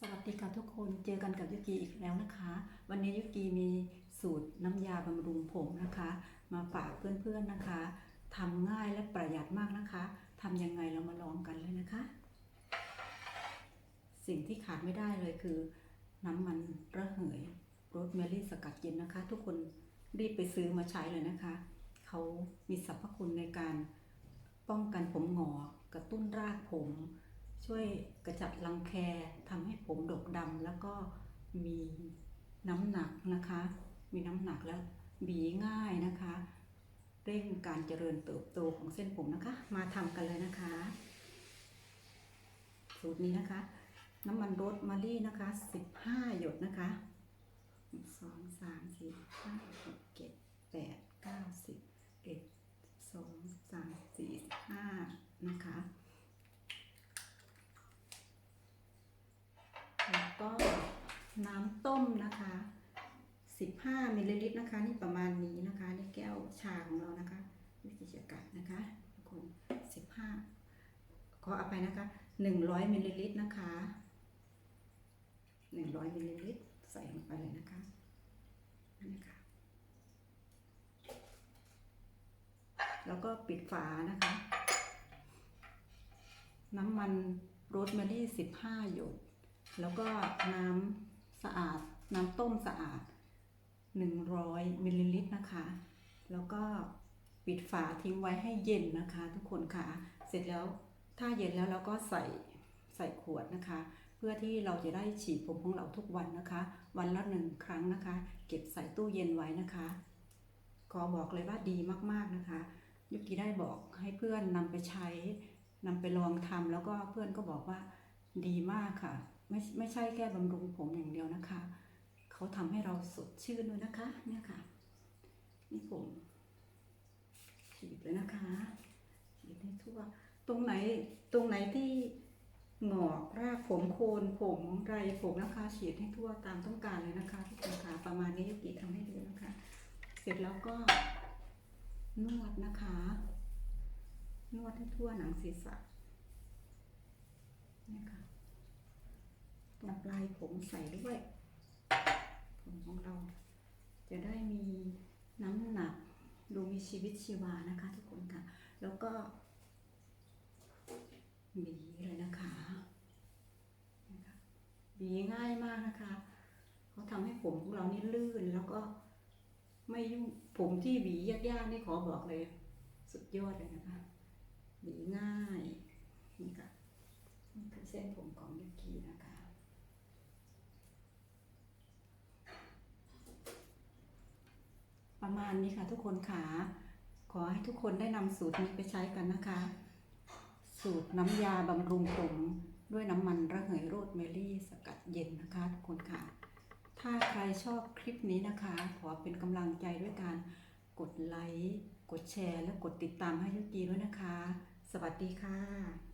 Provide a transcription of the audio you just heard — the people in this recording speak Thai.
สวัสดีค่ะทุกคนเจอกันกับยุกีอีกแล้วนะคะ วันนี้ยุกีมีสูตรน้ำยาบำรุงผมนะคะ มาฝากเพื่อนๆนะคะทำง่ายและประหยัดมากนะคะทำยังไงเรามาลองกันเลยนะคะ สิ่งที่ขาดไม่ได้เลยคือ น้ำมันระเหยโรสแมรี่สกัดเย็นนะคะ ทุกคนรีบไปซื้อมาใช้เลยนะคะ เขามีสรรพคุณในการป้องกันผมหงอกกระตุ้นรากผม ช่วยกระจัดรังแคทำให้ผมดกดำแล้วก็มีน้ำหนักนะคะ มีน้ำหนักแล้วบีง่ายนะคะ เร่งการเจริญเติบโตของเส้นผมนะคะ มาทำกันเลยนะคะ สูตรนี้นะคะ น้ำมันรสมารี่นะคะ 15 หยดนะคะ 1 2 3 4 5 6 น้ำต้มนะคะ 15มิลลิลิตรนะคะ นี่ประมาณนี้นะคะในแก้วชาของเรานะคะวิธีจะกัดนะคะทุกคน15ขออภัยนะคะ 100มิลลิลิตรนะคะ 100มิลลิลิตรใส่ลงไปเลยนะคะนี่ค่ะแล้วก็ปิดฝานะคะ น้ำมันโรสแมรี่15 หยด แล้วก็น้ำ สะอาด น้ำต้มสะอาด 100มิลลิลิตรนะคะ แล้วก็ปิดฝาทิ้งไว้ให้เย็นนะคะ ทุกคนค่ะ เสร็จแล้วถ้าเย็นแล้วเราก็ใส่ใส่ขวดนะคะ เพื่อที่เราจะได้ฉีดผมของเราทุกวันนะคะ วันละหนึ่งครั้งนะคะ เก็บใส่ตู้เย็นไว้นะคะ ขอบอกเลยว่าดีมากๆนะคะยุกิได้บอกให้เพื่อนนำไปใช้นำไปลองทำแล้วก็เพื่อนก็บอกว่าดีมากค่ะ ไม่ไม่ใช่แค่บำรุงผมอย่างเดียวนะคะ เขาทำให้เราสดชื่นด้วยนะคะ เนี่ยค่ะ นี่ผมฉีดเลยนะคะฉีดให้ทั่ว ตรงไหนตรงไหนที่หงอกรากผมโคนผมไรผมนะคะฉีดให้ทั่วตามต้องการเลยนะคะทุกคนค่ะประมาณนี้ยุกิทำให้ดูนะคะ เสร็จแล้วก็นวดนะคะ นวดให้ทั่วหนังศีรษะเนี่ยค่ะ ตรงปลายผมใส่ด้วยผมของเรา จะได้มีน้ำหนักดูมีชีวิตชีวานะคะทุกคนค่ะ แล้วก็หวีเลยนะคะนะคะหวีง่ายมากนะคะเขาทำให้ผมของเรานี่ลื่นแล้วก็ไม่ยุ่งผมที่หวียากๆนี่ขอบอกเลย สุดยอดเลยนะคะหวีง่ายนี่ค่ะนี่คือเส้นผมของยุกินะคะ ประมาณนี้ค่ะทุกคนค่ะขอให้ทุกคนได้นำสูตรนี้ไปใช้กันนะคะ สูตรน้ำยาบำรุงผมด้วยน้ำมันระเหยโรสเมลี่สกัดเย็นนะคะทุกคนค่ะ ถ้าใครชอบคลิปนี้นะคะ ขอเป็นกำลังใจด้วยการกดไลค์ กดแชร์ และกดติดตามให้ยุกีด้วยนะคะ สวัสดีค่ะ